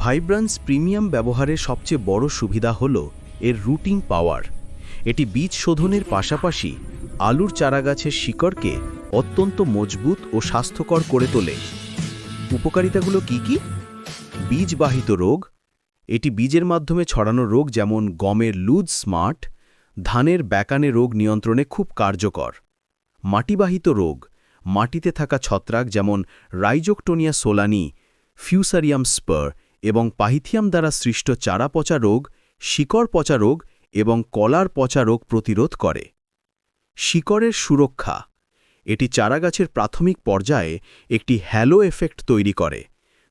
ভাইব্রান্স premium ব্যবহারের সবচেয়ে বড় সুবিধা হল এর রুটিং পাওয়ার এটি বীজ শোধনের পাশাপাশি আলুর চারাগাছের শিকড়কে অত্যন্ত মজবুত ও স্বাস্থ্যকর করে তোলে। উপকারিতাগুলো কি কি? বীজবাহিত রোগ। এটি বীজের মাধ্যমে ছড়ানো রোগ যেমন গমের লুজ স্মার্ট, ধানের ব্যাকানে রোগ নিয়ন্ত্রণে খুব কার্যকর। মাটিবাহিত রোগ। মাটিতে থাকা ছত্রাক যেমন রাইজোকটোনিয়া সোলানি ফিউসারিয়াম স্পার এবং পাহিথিয়াম দ্বারা সৃষ্ট চারা পচা রোগ, শিকড় পচা রোগ এবং কলার পচা রোগ প্রতিরোধ করে। শিকড়ের সুরক্ষা। এটি চারাগাছের প্রাথমিক পর্যায়ে একটি হ্যালো এফেক্ট তৈরি করে,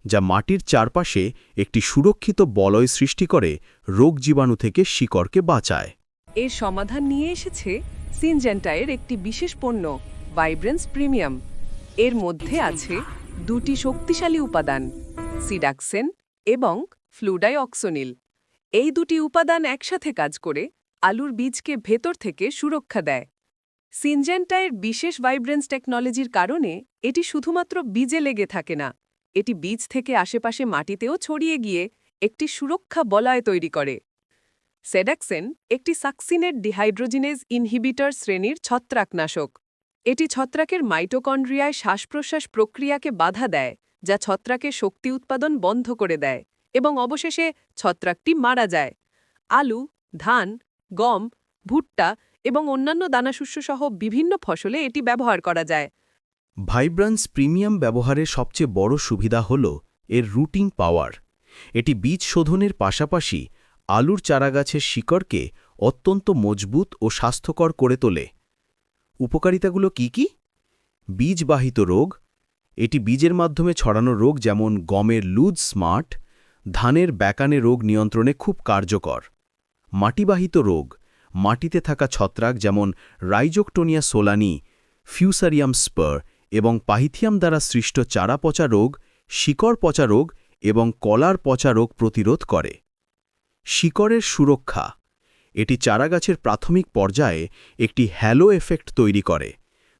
যা মাটির চারপাশে একটি সুরক্ষিত বলয় সৃষ্টি করে রোগ জীবাণু থেকে শিকড়কে বাঁচায়। এর সমাধান নিয়ে এসেছে সিনজেন্টায়ের একটি বিশেষ পণ্য, ভাইব্রেন্স প্রিমিয়াম। এর মধ্যে আছে দুটি শক্তিশালী উপাদান, সিডাক্সেন এবং ফ্লুডাইঅক্সোনিল। এই দুটি উপাদান একসাথে কাজ করে আলুর বীজকে ভেতর থেকে সুরক্ষা দেয়। সিনজেন্টায়ের বিশেষ ভাইব্রেন্স টেকনোলজির কারণে এটি শুধুমাত্র বীজে লেগে থাকে না, এটি বীজ থেকে আশেপাশে মাটিতেও ছড়িয়ে গিয়ে একটি সুরক্ষা বলয় তৈরি করে। সেডাক্সেন একটি সাকসিনেট ডিহাইড্রোজিনেজ ইনহিবিটর শ্রেণির ছত্রাকনাশক। এটি ছত্রাকের মাইটোকন্ড্রিয়ায় শ্বাসপ্রশ্বাস প্রক্রিয়াকে বাধা দেয় যা ছত্রাকের শক্তি উৎপাদন বন্ধ করে দেয় এবং অবশেষে ছত্রাকটি মারা যায়। আলু, ধান, গম, ভুট্টা এবং অন্যান্য দানাশস্য সহ বিভিন্ন ফসলে এটি ব্যবহার করা যায়। ভাইব্রান্স প্রিমিয়াম ব্যবহারের সবচেয়ে বড় সুবিধা হল এর রুটিং পাওয়ার। এটি বীজ শোধনের পাশাপাশি আলুর চারাগাছের শিকড়কে অত্যন্ত মজবুত ও স্বাস্থ্যকর করে তোলে। উপকারিতাগুলো কি কি? বীজবাহিত রোগ এটি বীজের মাধ্যমে ছড়ানো রোগ যেমন গমের লুজ স্মার্ট, ধানের ব্যাকানে রোগ নিয়ন্ত্রণে খুব কার্যকর। মাটিবাহিত রোগ, মাটিতে থাকা ছত্রাক যেমন রাইজোকটোনিয়া সোলানি, ফিউসারিয়াম স্পার এবং পাহিথিয়াম দ্বারা সৃষ্ট চারা পচা রোগ, শিকড় পচা রোগ এবং কলার পচা রোগ প্রতিরোধ করে। শিকড়ের সুরক্ষা, এটি চারাগাছের প্রাথমিক পর্যায়ে একটি হ্যালো এফেক্ট তৈরি করে।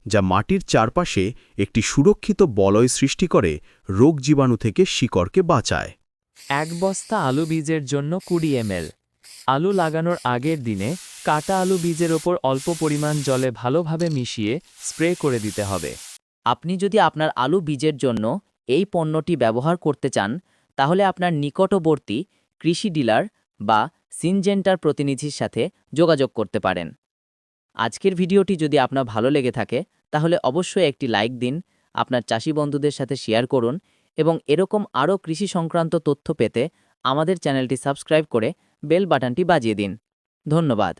যা মাটির চারপাশে একটি সুরক্ষিত বলয় সৃষ্টি করে রোগ জীবাণু থেকে শিকড়কে বাঁচায়। এক বস্তা আলু বীজের জন্য কুড়ি এমএল। আলু লাগানোর আগের দিনে কাটা আলু বীজের ওপর অল্প পরিমাণ জলে ভালোভাবে মিশিয়ে স্প্রে করে দিতে হবে। আপনি যদি আপনার আলু বীজের জন্য এই পণ্যটি ব্যবহার করতে চান, তাহলে আপনার নিকটবর্তী কৃষি ডিলার বা সিনজেন্টার প্রতিনিধির সাথে যোগাযোগ করতে পারেন। আজকের ভিডিওটি যদি আপনার ভালো লেগে থাকে, তাহলে অবশ্যই একটি লাইক দিন, আপনার চাষি বন্ধুদের সাথে শেয়ার করুন এবং এরকম আরও কৃষি সংক্রান্ত তথ্য পেতে আমাদের চ্যানেলটি সাবস্ক্রাইব করে বেল বাটনটি বাজিয়ে দিন। ধন্যবাদ।